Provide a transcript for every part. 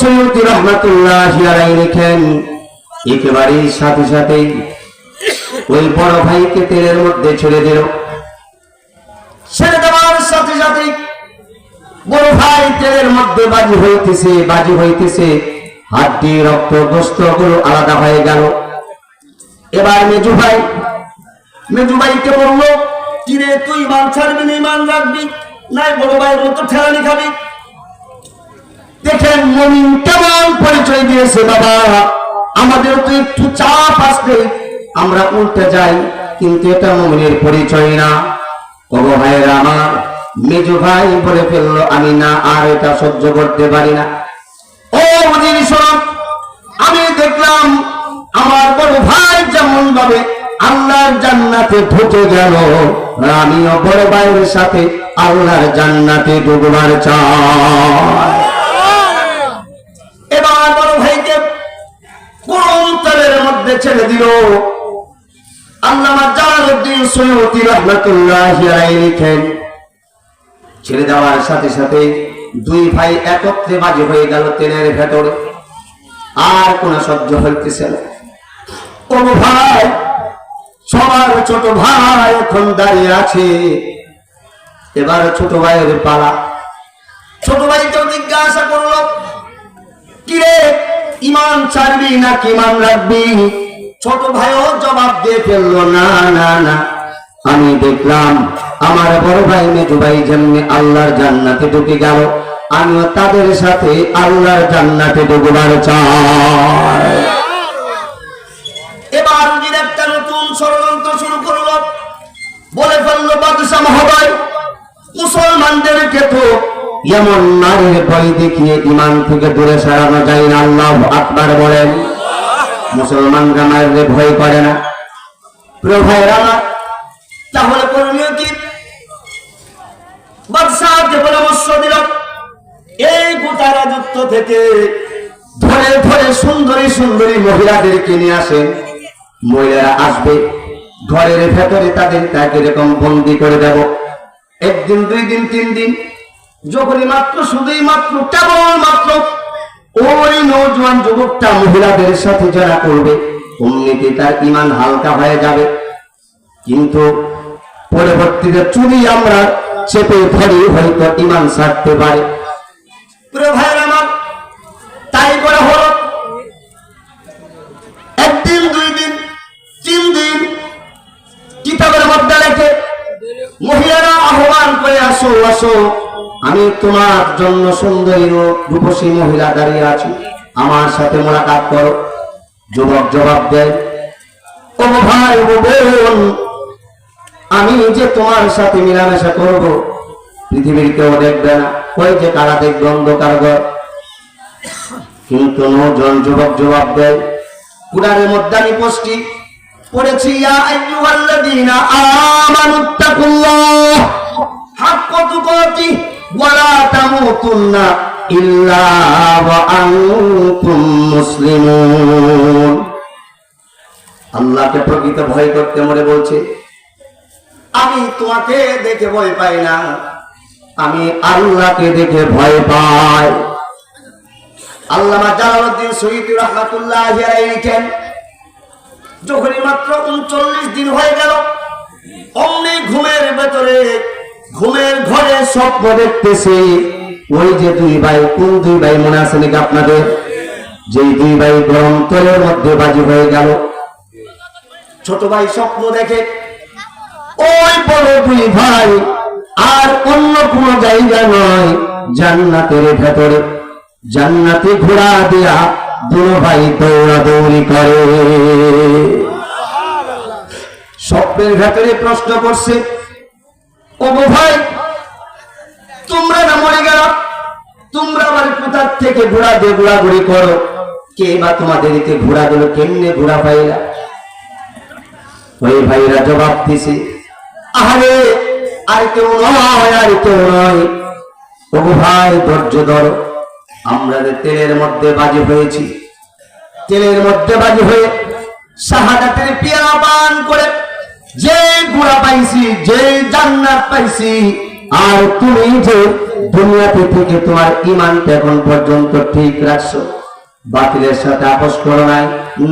সৈয়দ রহমাতুল্লাহ আলাই লেখেন একেবারেই সাথে সাথেই ওই বড় ভাইকে তেলের মধ্যে ছেড়ে দিল। ছেড়ে দেওয়ার সাথে সাথে বড় ভাই তেলের মধ্যে বাজি হইতেছে বাজি হইতেছে রক্ত গোস্তগুলো আলাদা হয়ে গেল। এবার মেজু ভাই, মেজু ভাইকে বলল, কিরে, তুই মান ছাড়বি না ইমান রাখবি? নাই, বড় ভাইয়ের মতো ঠেলানি খাবি? দেখেন মমিন কেমন পরিচয় দিয়েছে বাবা? আমাদের তো একটু চাপ আসলে আমরা উল্টে যাই, কিন্তু এটা মমিনের পরিচয় না। বড় ভাইয়ের আমার, মেজু ভাই বলে ফেলল, আমি না, আর এটা সহ্য করতে পারি না। ও মদিন শোনো, আমি দেখলাম আমার বড় ভাই যেমন ভাবে আল্লাহর জান্নাতে ঢুকে গেল আমিও বড় ভাইয়ের সাথে আল্লাহর জান্নাতে ঢুকবার চাই। এবার বড় ভাইকে গরম তেলের মধ্যে ছেড়ে দিল? আল্লামা জালালউদ্দিন সৈয়দী রহমাতুল্লাহি আলাইহি লিখেন, ছেড়ে দেওয়ার সাথে সাথে দুই ভাই একত্রে বাজে হয়ে গেল তেলের ভেতরে। আর কোন সহ্য হইতেছে না। ও ভাই, সবার ছোট ভাই এখন দাঁড়িয়ে আছে। এবার ছোট ভাইয়ের পালা। ছোট ভাইকেও জিজ্ঞাসা করল কিরে ইমান ছাড়বি নাকি ইমান রাখবি? ছোট ভাইও জবাব দিয়ে ফেলল, না না না। আমি দেখলাম আমার বড় ভাই মেজু ভাই যেমনি আল্লাহর জান্নাতে ঢুকে গেল, আমিও তাদের সাথে আল্লাহর জান্নাতে ঢুকবার চাই। এবার উজির একটা নতুন ষড়যন্ত্র শুরু করল। বলে ফেলল, বাদশাহ মহোদয়, মুসলমানদেরকে তো এমন নারীর ভয় দেখিয়ে ইমান থেকে দূরে সরানো যায় না, আল্লাহ আকবার বলেন। মুসলমানরা মায়ের ভয় করে না। তাহলে করণীয় কি? পরামর্শ দিল, এই গোটা রাজত্ব থেকে ধরে ধরে সুন্দরী সুন্দরী মহিলাদেরকে নিয়ে আসেন মহিলারা আসবে, ঘরের ভেতরে তাদের তাকে এরকম বন্দি করে দেব। একদিন, দুই দিন, তিন দিন যখনই মাত্র শুধুই মাত্র কেবল মাত্র ওই নৌজোয়ান যুবকটা মহিলাদের সাথে যারা করবে, অমনিতে তার ইমান হালকা হয়ে যাবে। কিন্তু পরবর্তীতে চুরি আমরা চেপে ধরি, হয়তো ইমান সারতে পারে। তোমার জন্য সুন্দরী রূপসী মহিলা দাঁড়িয়ে আছি। আমার সাথে মোলাকাত করো। যুবক জবাব দেয় ভাই বোন, আমি যে তোমার সাথে মিলামেশা করব, পৃথিবীর কেউ দেখবে না। ওই যে কারা দেখবে অন্ধকার কিন্তু নজন যুবক জবাব দেয় কুরারের মধ্যে আমি পোস্টি পড়েছি ইয়া আইয়ুহাল্লাযীনা আমানুত্তাকুল্লাহ হাক্কা আল্লাহকে প্রকৃত ভয় করতে মরে বলছে, আমি তোমাকে দেখে ভয় পাই না। আমি আল্লাহকে দেখে ভয় পাই। আল্লামা রহমাতুল্লাহ লিখেন, যখনই মাত্র উনচল্লিশ দিন হয়ে গেল, অমনি ঘুমের ভেতরে ঘুমের ঘরে স্বপ্ন দেখতেছে। ওই যে দুই ভাই, কোন দুই ভাই মনে আছে নাকি আপনাদের? যে দুই ভাই গরম তেলের মধ্যে বাজি হয়ে গেল। ছোট ভাই স্বপ্ন দেখে, ওই বড় দুই ভাই আর অন্য কোন জায়গা নয়, জান্নাতের ভেতরে। জান্নাতে ঘোড়া দিয়া দুনো ভাই দৌড়াদৌড়ি করে। স্বপ্নের ভেতরে প্রশ্ন করছে ও গো ভাই, তোমরা না মরে গেল? তোমরা আবার কোথার থেকে ঘোড়া দিয়ে করো। কে বা ঘোড়া কেমনে ঘোড়া পাইলা? ওই ভাইরা জবাব দিছে আরে কেউ নয়, আর কেউ নয়। ও ভাই, ধৈর্য ধরো। আমরা যে তেলের মধ্যে বাজি হয়েছি, তেলের মধ্যে বাজি হয়ে শাহাদাতের পেয়ারা পান করে যে গুড়া পাইছি, যে জান্নাত পাইছি, আর তুমি যে দুনিয়াতে থেকে তোমার ইমানটা এখন পর্যন্ত ঠিক রাখছো, বাতিলের সাথে আপোষ করো নাই,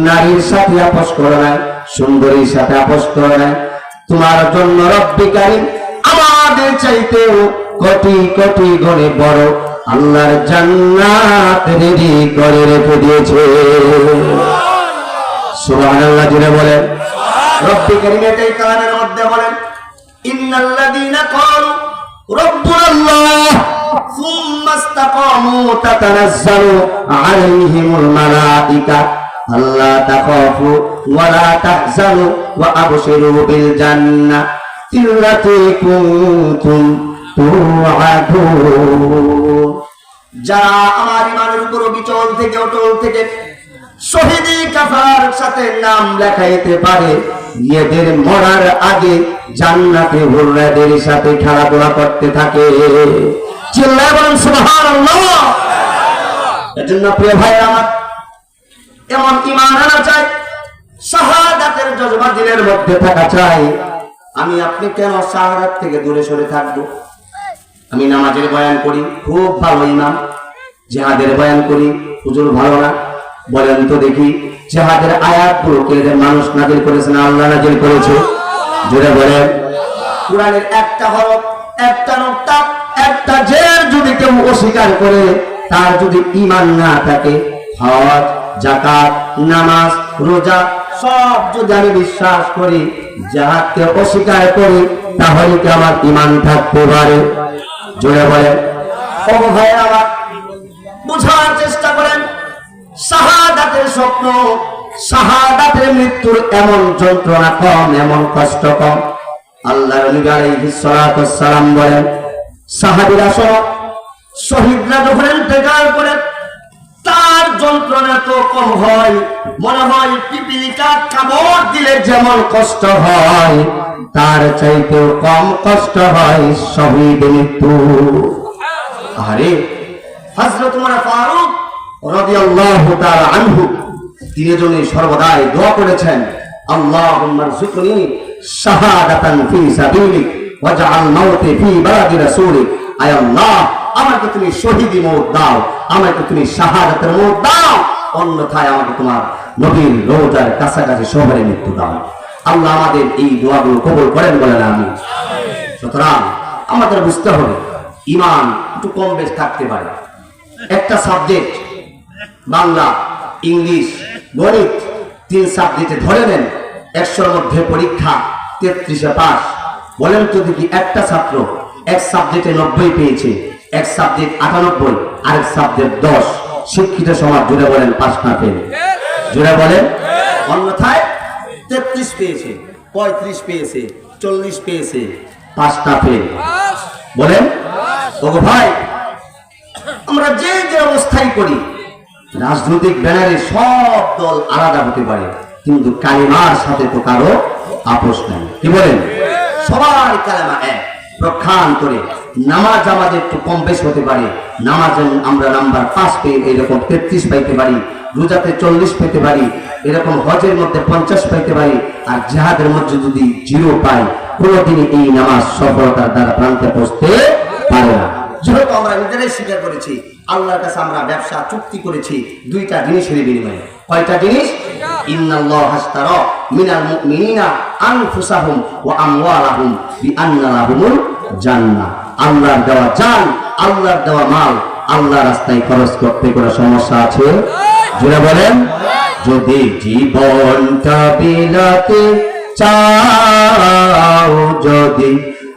নারীর সাথে আপোষ করো নাই, সুন্দরীর সাথে আপোষ করো নাই, তোমার জন্য রব্বিকারী আমাদের চাইতেও কোটি কোটি গণে বড় আল্লাহর জান্নাত রেডি করে রেখে দিয়েছে। সুবহানাল্লাহ জুড়ে বলেন। রব্বি কারীম এটাই কালামের মধ্যে বলেন, ইন্নাল্লাযীনা ক্বালু রব্বুনা সুম্মা ইসতাকামু তাতানাজ্জালু আলাইহিমুল মালাইকা। আল্লা তাখাফু ওয়া লা তাহজানু ওয়া আবশিরু বিল জান্নাহ তিল্লাতী কুনতুম তুআদুন যারা আমার ইমানের উপর বিচল থেকে, অটল থেকে শহীদি কাফার সাথে নাম লেখাইতে পারে। মরার আগে জান্নাতে সাথে খেলাধুলা করতে থাকে। মধ্যে থাকা চাই। আমি আপনি কেন শাহাদাত থেকে দূরে সরে থাকব? আমি নামাজের বয়ান করি, খুব ভালো ইমাম জেহাদের বয়ান করি, হুজুর ভালো না। বলেন তো দেখি, জেহাদের আয়াত পুরো গুলোকে মানুষ নাজিল করেছে না আল্লাহ নাজিল করেছে? জোরে বলেন। কোরআনের একটা হরফ, একটা নোক্তা, একটা জের যদি কেউ অস্বীকার করে, তার যদি ইমান না থাকে, হজ জাকাত নামাজ, রোজা, সব যদি আমি বিশ্বাস করি যাহাকে অস্বীকার করি, তাহলে কি আমার ইমান থাকতে পারে? জোরে বলেন। ও ভাই আমার বুঝার চেষ্টা করেন। শাহাদাতের স্বপ্ন, শাহাদাতের মৃত্যুর এমন যন্ত্রণা কম, এমন কষ্ট কম। আল্লাহ নবী আলাইহিস সালাতু সালাম বলেন, সাহাবীরা সহ শহীদরা যখন ইন্তেকাল করে, তার যন্ত্রণা তো কম হয়। মনে হয় পিপিলিকা কামড় দিলে যেমন কষ্ট হয়, তার চাইতেও কম কষ্ট হয় শহীদ মৃত্যু। আরে হযরত উমর ফারুক আনহু। তিনি করেছেন রযুকনি শাহাদাতান ফি ফি বালাদি আল্লাহ, আমাকে তুমি শহীদি মৌত দাও, আমাকে তুমি শাহাদাতের মৌত দাও, অন্যথায় আমাকে তোমার নবীর রোজার কাছাকাছি শহরে মৃত্যু দাও। আল্লাহ আমাদের এই দোয়াগুলো কবুল করেন বলেন আমি সুতরাং আমাদের বুঝতে হবে ইমান একটু কম বেশ থাকতে পারে। একটা সাবজেক্ট বাংলা ইংলিশ গণিত তিন সাবজেক্টে ধরে নেন একশোর মধ্যে পরীক্ষা তেত্রিশে পাস বলেন তো দেখি একটা ছাত্র এক সাবজেক্টে নব্বই পেয়েছে এক সাবজেক্ট আটানব্বই আরেক সাবজেক্ট দশ। শিক্ষিত সমাজ জুড়ে বলেন পাস না পেন জুড়ে বলেন অন্যথায় তেত্রিশ পেয়েছে পঁয়ত্রিশ পেয়েছে চল্লিশ পেয়েছে পাঁচটা ফেল বলেন ভাই আমরা যে যে অবস্থায় করি রাজনৈতিক ব্যানারে সব দল আলাদা হতে পারে, কিন্তু কালিমার সাথে তো কারও আপোষ নাই। কি বলেন? সবার কালেমা এক প্রখ্যান করে নামাজ আমাদের একটু কম বেশ হতে পারে। নামাজে আমরা নাম্বার পাঁচ পেয়ে এরকম তেত্রিশ পাইতে পারি, রোজাতে চল্লিশ পেতে পারি, এরকম হজের মধ্যে পঞ্চাশ পাইতে পারি, আর জেহাদের মধ্যে যদি জিরো পাই, কোনোদিনই এই নামাজ সফলতার দ্বারা প্রান্তে পৌঁছতে পারে না। যেহেতু আমরা নিজেরাই স্বীকার করেছি, আল্লাহর কাছে আমরা ব্যবসা, চুক্তি করেছি, দুইটা জিনিসের বিনিময়ে। কয়টা জিনিস? খরচ করতে সমস্যা আছে? বলেন। যদি জীবনটা বিলাতে চাও, যদি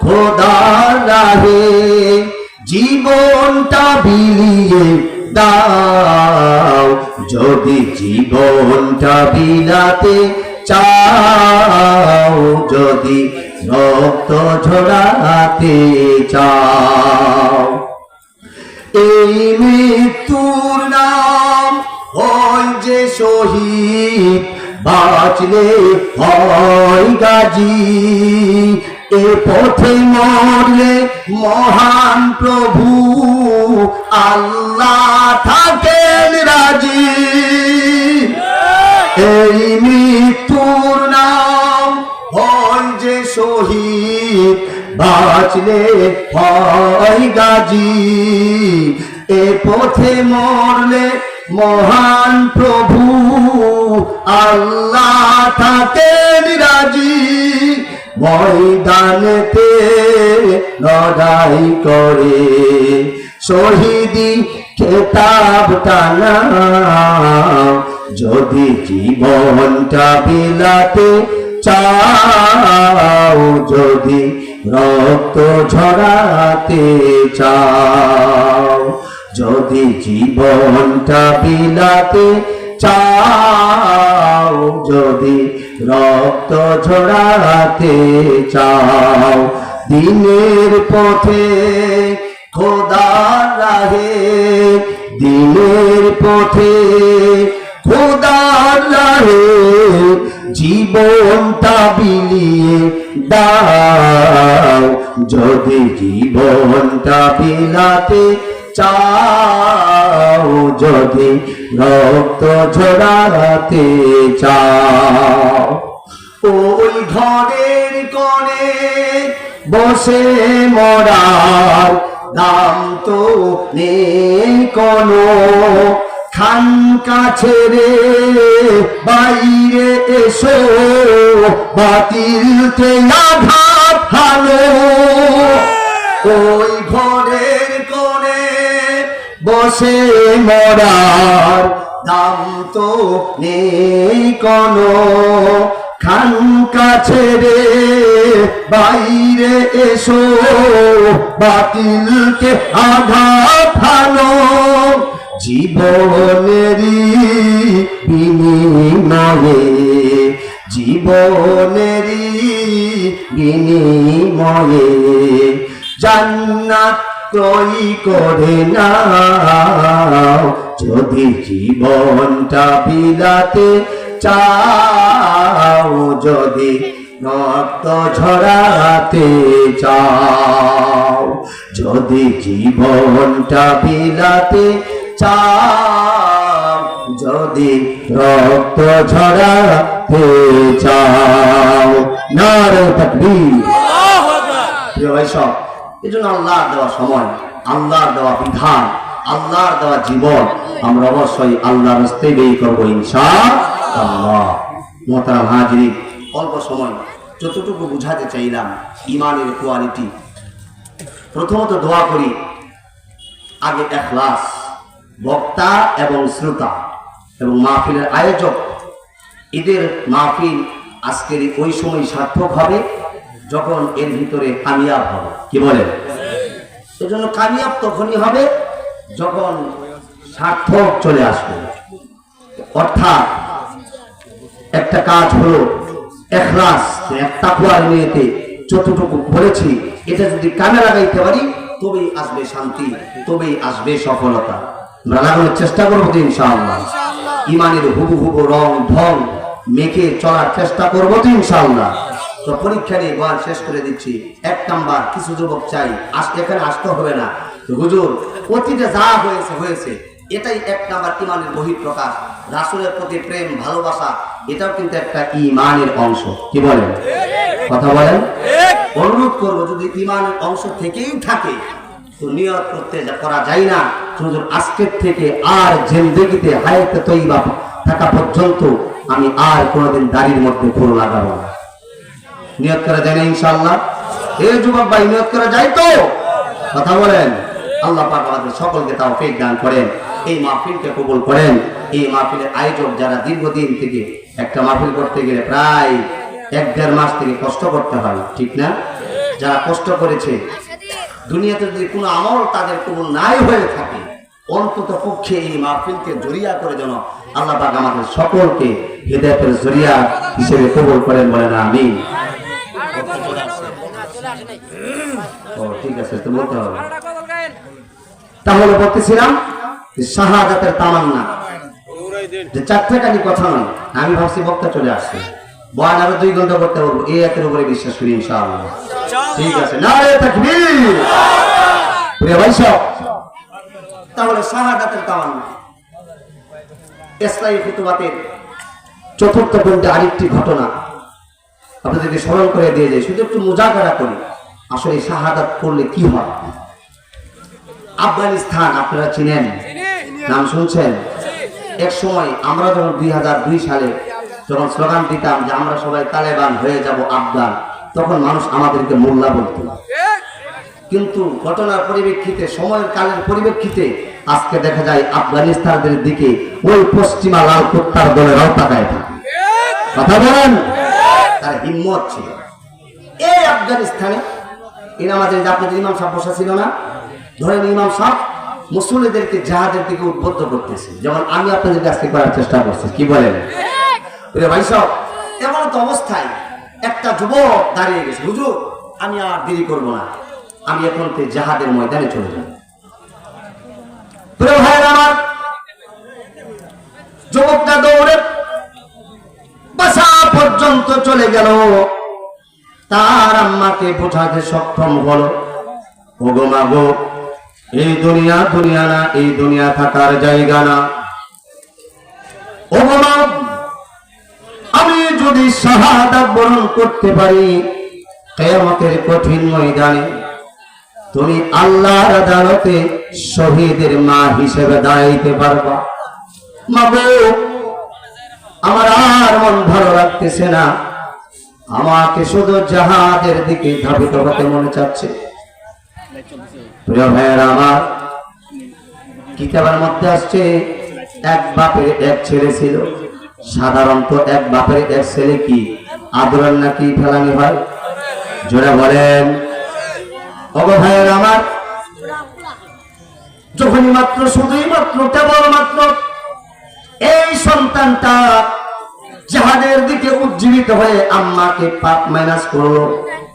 খোদার রাহে জীবনটা বিলিয়ে দাও। যদি জীবনটা বিলাতে চাও, যদি রক্ত ঝরাতে চাও। এই মৃত্যুর নাম হয় যে শহীদ, বাঁচলে হয় গাজী। এ পথে মরলে মহান প্রভু আল্লাহ থাকেন রাজি। এই মৃত্যুর নাম হয় যে শহীদ, বাঁচলে হয় গাজী। এ পথে মরলে মহান প্রভু আল্লাহ থাকেন রাজি। ময়দানেতে লড়াই করে। শহীদি খেতাব যদি জীবনটা বিলাতে চাও, যদি রক্ত ঝরাতে চাও, যদি জীবনটা বিলাতে চাও, যদি রক্ত ঝরাতে চাও দিনের পথে খোদার রাহে। দিনের পথে খোদার রাহে। জীবনটা বিলিয়ে দাও। যদি জীবনটা বিলাতে চাও যদি রক্ত ঝরাতে চাও। ওই ঘরের কনে বসে মরার দাম তো নেই কোনো। খান কাছে রে, বাইরে এসো, বাতিলকে আঘাত ভালো ওই ঘরের বসে মরার দাম তো নেই কোনো। খান কাছে রে, বাইরে এসো, বাতিলকে আঘাত ভালো জীবনেরই বিনিময়ে জীবনেরই বিনিময়ে। জান্নাত ক্রয় করে না যদি জীবনটা বিলাতে চাও যদি রক্ত ঝরাতে চাও যদি জীবনটা বিলাতে চাও যদি রক্ত ঝরাতে চাও। নারে তকবীর প্রিয় ভাই সব। এই জন্য আল্লাহর দেওয়া সময়, আল্লাহর দেওয়া বিধান, আল্লাহর দেওয়া জীবন, আমরা অবশ্যই আল্লাহর রাস্তায় ব্যয় করব ইনশা আল্লাহ মোহতারাম হাজির অল্প সময়, যতটুকু বুঝাতে চাইলাম, ইমানের কোয়ালিটি প্রথমত দোয়া করি, আগে এখলাস, বক্তা এবং শ্রোতা এবং মাহফিলের আয়োজক। ঈদের মাহফিল আজকের ওই সময় সার্থক হবে। যখন এর ভিতরে কামিয়াব হবে। কি বলেন? এজন্য কামিয়াব তখনই হবে যখন সার্থক চলে আসবে। অর্থাৎ একটা কাজ হলো এখলাস একটা কুয়ার নিয়েতে যতটুকু বলেছি, এটা যদি কামে লাগাইতে পারি, তবেই আসবে শান্তি, তবেই আসবে সফলতা। আমরা লাগানোর চেষ্টা করব তো ইনশাআল্লাহ? ইমানের হুবু হুবু রং, ঢং মেখে চলার চেষ্টা করব তো ইনশাআল্লাহ? তো পরীক্ষা নিয়ে গোয়াল শেষ করে দিচ্ছি। এক নাম্বার, কিছু যুবক চাই এখানে আসতে হবে না। হুজুর, অতীতে যা হয়েছে হয়েছে। এটাই এক নাম্বার ইমানের বহিঃপ্রকাশ। রাসুলের প্রতি প্রেম, ভালোবাসা, এটাও কিন্তু একটা ইমানের অংশ। কি বলেন? কথা বলেন? অনুরোধ করব, যদি ইমানের অংশ থেকেই থাকে, তো নিয়ত করতে করা যায় না। হুজুর, আজকের থেকে আর জেন্দেগিতে হায়াতে তৈবা থাকা পর্যন্ত আমি আর কোনোদিন দাড়ির মধ্যে ফুল লাগাবো না। নিয়ত করা যায় না ইনশাআল্লাহ। এ যুবক ভাই, নিয়ত করা যায় তো? কথা বলেন। আল্লাহ পাক আমাদের সকলকে তাও ফেক দান করেন, এই মাহফিলকে কবুল করেন। এই মাহফিলের আয়োজক যারা দীর্ঘদিন থেকে একটা মাহফিল করতে গেলে প্রায় এক দেড় মাস থেকে কষ্ট করতে হয়, ঠিক না? যারা কষ্ট করেছে, দুনিয়াতে যদি কোনো আমল তাদের কবুল নাই হয়ে থাকে, অন্তত পক্ষে এই মাহফিলকে জরিয়া করে যেন আল্লাহ পাক আমাদের সকলকে হৃদয়ের জরিয়া হিসেবে কবুল করেন বলেন আমি ও ঠিক আছে তো বলতে হবে। তাহলে বলতেছিলাম শাহাদাতের তামান্না। যে কথা নয় আমি ভাবছি বক্তা চলে আসছে। বয়ান আরও দুই ঘণ্টা করতে পারব এই একের উপরে বিশ্বাস করি ইনশাআল্লাহ। ঠিক আছে নারে তাকবীর। প্রিয় ভাই সব তাহলে শাহাদাতের তামান্না। ইসলামী ফুতুবাতের চতুর্থ পয়েন্টে আরেকটি ঘটনা। আপনাদেরকে স্মরণ করে দিয়ে যায় শুধু একটু মোজাকারা করি। আসলে শাহাদাত করলে কি হয়? আফগানিস্তান, আপনারা চিনেন? নাম শুনছেন? এক সময় আমরা যখন দুই দুই সালে যখন স্লোগান দিতাম যে আমরা সবাই তালেবান হয়ে যাব আফগান, তখন মানুষ আমাদেরকে মোল্লা বলতো। কিন্তু ঘটনার পরিপ্রেক্ষিতে, সময়ের কালের পরিপ্রেক্ষিতে আজকে দেখা যায় আফগানিস্তানের দিকে ওই পশ্চিমা লাল কুত্তার দলেরাও তাকায় থাকে কথা বলেন? হিম্মত ছিল। এই আফগানিস্তানে যে আপনাদের ইমাম সাহেব বসা ছিল না, ধরেন ইমাম সাহেব মুসলিমদেরকে জাহাজের দিকে উদ্বুদ্ধ করতেছে। যেমন আমি আপনাদের আজকে করার চেষ্টা করছি, কি বলেন? ভাই সাহেব, এমন তো অবস্থায় একটা যুবক দাঁড়িয়ে গেছে, হুজুর, আমি আর দেরি করব না, আমি এখন জাহাজের ময়দানে চলে যাব। যুবকটা দৌড়ে, বাসা পর্যন্ত চলে গেল। তার আম্মাকে বোঝাতে সক্ষম হলো। ওগো মাগো এই দুনিয়া দুনিয়া না, এই দুনিয়া থাকার জায়গা না। ওগো মা, আমি যদি শাহাদাত বরণ করতে পারি, কেয়ামতের কঠিন ময়দানে তুমি আল্লাহর আদালতে শহীদের মা হিসেবে দাঁড়াইতে পারবা। মাগো আমার আর মন ভালো লাগতেছে না। আমাকে শুধু জাহাজের দিকে ধাবিত হতে মনে চাচ্ছে। আমার, কিতাবের মধ্যে আসছে, এক বাপের এক ছেলে ছিল। সাধারণত এক বাপের এক ছেলে কি? নাকি ফেলানি হয়? জোরে বলেন। আমার, যখনই মাত্র, শুধুই মাত্র কেবল মাত্র এই সন্তানটা উজ্জীবিত হয়ে আম্মাকে পাপ মাইনাস করল,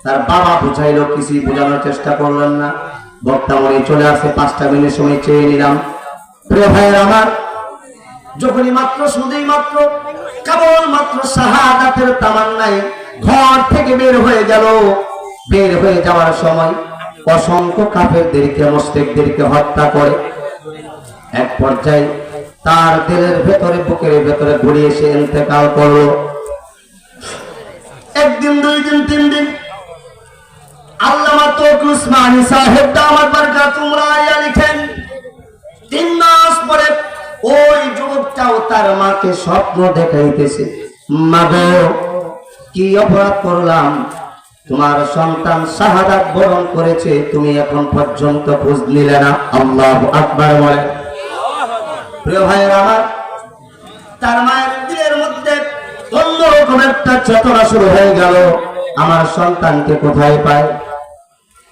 তার বাবা বুঝাইলো, কিছুই বোঝানোর চেষ্টা করলেন না। বক্তা মনে চলে আসে, পাঁচটা মিনিট সময় চেয়ে নিলাম। প্রিয় ভাইয়ের আমার, যখনই মাত্র শুধুই মাত্র, কেবল মাত্র শাহাদাতের তামান্নায় ঘর থেকে বের হয়ে গেল। বের হয়ে যাওয়ার সময় অসংখ্য কাফেরদেরকে, মুশরিকদেরকে হত্যা করে। এক পর্যায়ে তার দিলের ভেতরে, বুকের ভেতরে ঘুরিয়ে এসে ইন্তেকাল করল। একদিন দুই দিন তিন দিন আল্লামা লিখেন তিন মাস পরে ওই যুবকটাও তার মাকে স্বপ্ন দেখাইতেছে। মা গো, কি অপরাধ করলাম? তোমার সন্তান শাহাদাত বরণ করেছে, তুমি এখন পর্যন্ত খোঁজ নিলে না। আল্লাহ আকবার বলে। প্রিয় ভাইয়ের আমার, তার মায়ের এরকম একটা চেতনা শুরু হয়ে গেল, আমার সন্তানকে কোথায় পায়?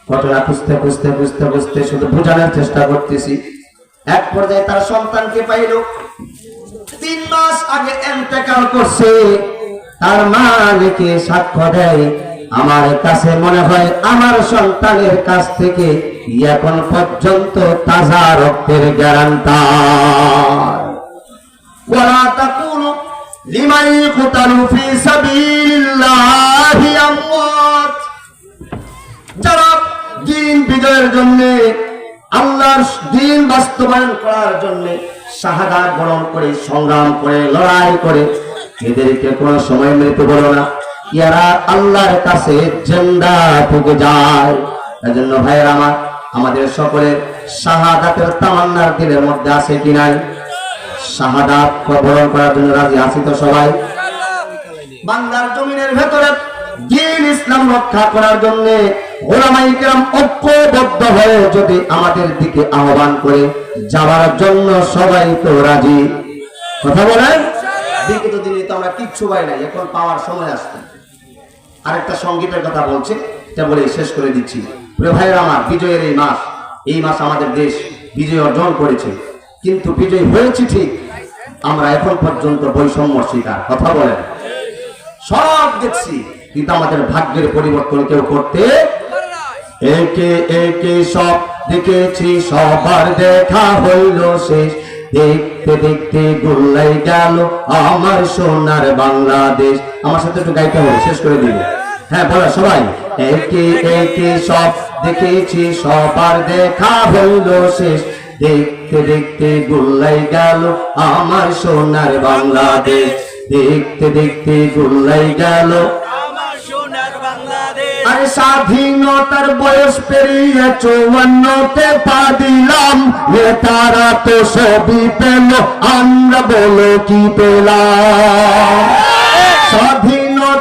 ঘটনা খুঁজতে খুঁজতে খুঁজতে খুঁজতে শুধু বোঝানোর চেষ্টা করতেছি। এক পর্যায়ে তার সন্তানকে পাইল। তিন মাস আগে এন্টেকাল করছে। তার মা লিখে সাক্ষ্য দেয়, আমার কাছে মনে হয় আমার সন্তানের কাছ থেকে এখন পর্যন্ত তাজা রক্তের গ্যারান্টার। لمن يقتل في سبيل الله أموات যারা দিন বিজয়ের জন্য আল্লাহর দিন বাস্তবায়ন করার জন্য শাহাদাত বরণ করে সংগ্রাম করে লড়াই করে এদেরকে কোনো সময় মৃত্যু বলো না ইয়ারা আল্লাহর কাছে জেন্দা থেকে যায় এজন্য ভাইয়ের আমার আমাদের সকলের শাহাদাতের তামান্নার দিলের মধ্যে আছে কি নাই শাহাদাত বরণ করার জন্য রাজি আছি তো সবাই। বাংলার জমিনের ভেতরে দিন ইসলাম রক্ষা করার জন্য ওলামাইকেরাম ঐক্যবদ্ধ হয়ে যদি আমাদের দিকে আহ্বান করে যাওয়ার জন্য সবাই তো রাজি। কথা বলেন? বিগত দিনে তো আমরা কিচ্ছু পাই নাই এখন পাওয়ার সময় আসছে। আরেকটা সঙ্গীতের কথা বলছে এটা বলে শেষ করে দিচ্ছি। প্রিয় ভাইয়ের আমার বিজয়ের এই মাস এই মাস আমাদের দেশ বিজয় অর্জন করেছে। কিন্তু বিজয় হয়েছে ঠিক। আমরা এখন পর্যন্ত বৈষম্য শিকার কথা বলেন। সব দেখছি, কিন্তু আমাদের ভাগ্যের পরিবর্তন কেউ করতে একে একে সব দেখেছি, সবার দেখা হইল শেষ। দেখতে দেখতে গোল্লাই গেল আমার সোনার বাংলাদেশ। আমার সাথে একটু গাইতে হবে, শেষ করে দিব হ্যাঁ বলো সবাই। একে একে সব দেখেছি, সবার দেখা হইল শেষ। দেখতে দেখতে গোল্লাই গেল আমার সোনার বাংলাদেশ। দেখতে দেখতে গোল্লাই গেল আরে স্বাধীনতার বয়স পেরিয়ে চৌবান্নতে পা দিলাম। নেতারা তো সবই পেল আমরা বলো কি পেলাম?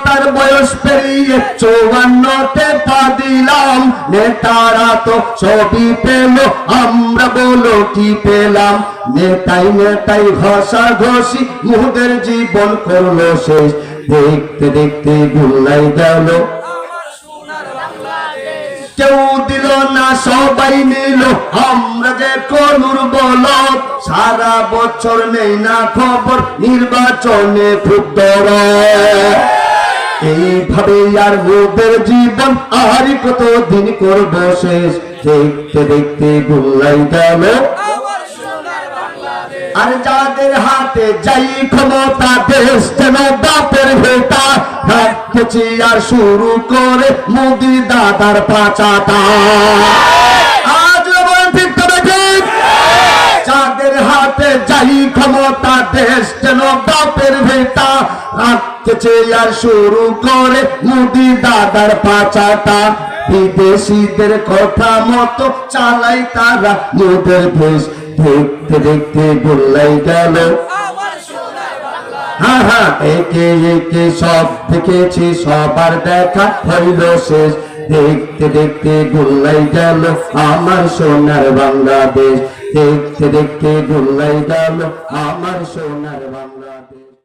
স্বাধীনতার বয়স পেরিয়ে চৌবান্নতে পা দিলাম। নেতারা তো সবই পেল, আমরা বলো কি পেলাম? নেতাই নেতাই ঘষা ঘষি মুদের জীবন করল শেষ। দেখতে দেখতে গুল্লাই গেল। কেউ দিল না, সবাই নিল। আমরা যে করুর বল সারা বছর নেই না খবর, নির্বাচনে খুব দরদ। এইভাবে আর জীবন আর কত দিন করব শেষ? দেখতে দেখতে গেল। আর যাদের হাতে যাই ক্ষমতা, দেশ যেন বাপের ভেটা। রাখছি আর শুরু করে মোদি দাদার পাচাটা আজ বলেন ঠিক তবে ঠিক হাতে যাই ক্ষমতা, দেশ যেন বাপের ভেটা। রাখছে আর শুরু করে মোদি দাদার পাচাটা বিদেশিদের কথা মতো চালাই তারা মোদের দেশ দেখতে দেখতে গোল্লাই গেল। হ্যাঁ হ্যাঁ একে একে সব দেখেছি, সবার দেখা হইল শেষ। দেখতে দেখতে গোল্লাই গেল আমার সোনার বাংলাদেশ। দেখতে দেখতে গোল্লাই গেল আমার সোনার বাংলাদেশ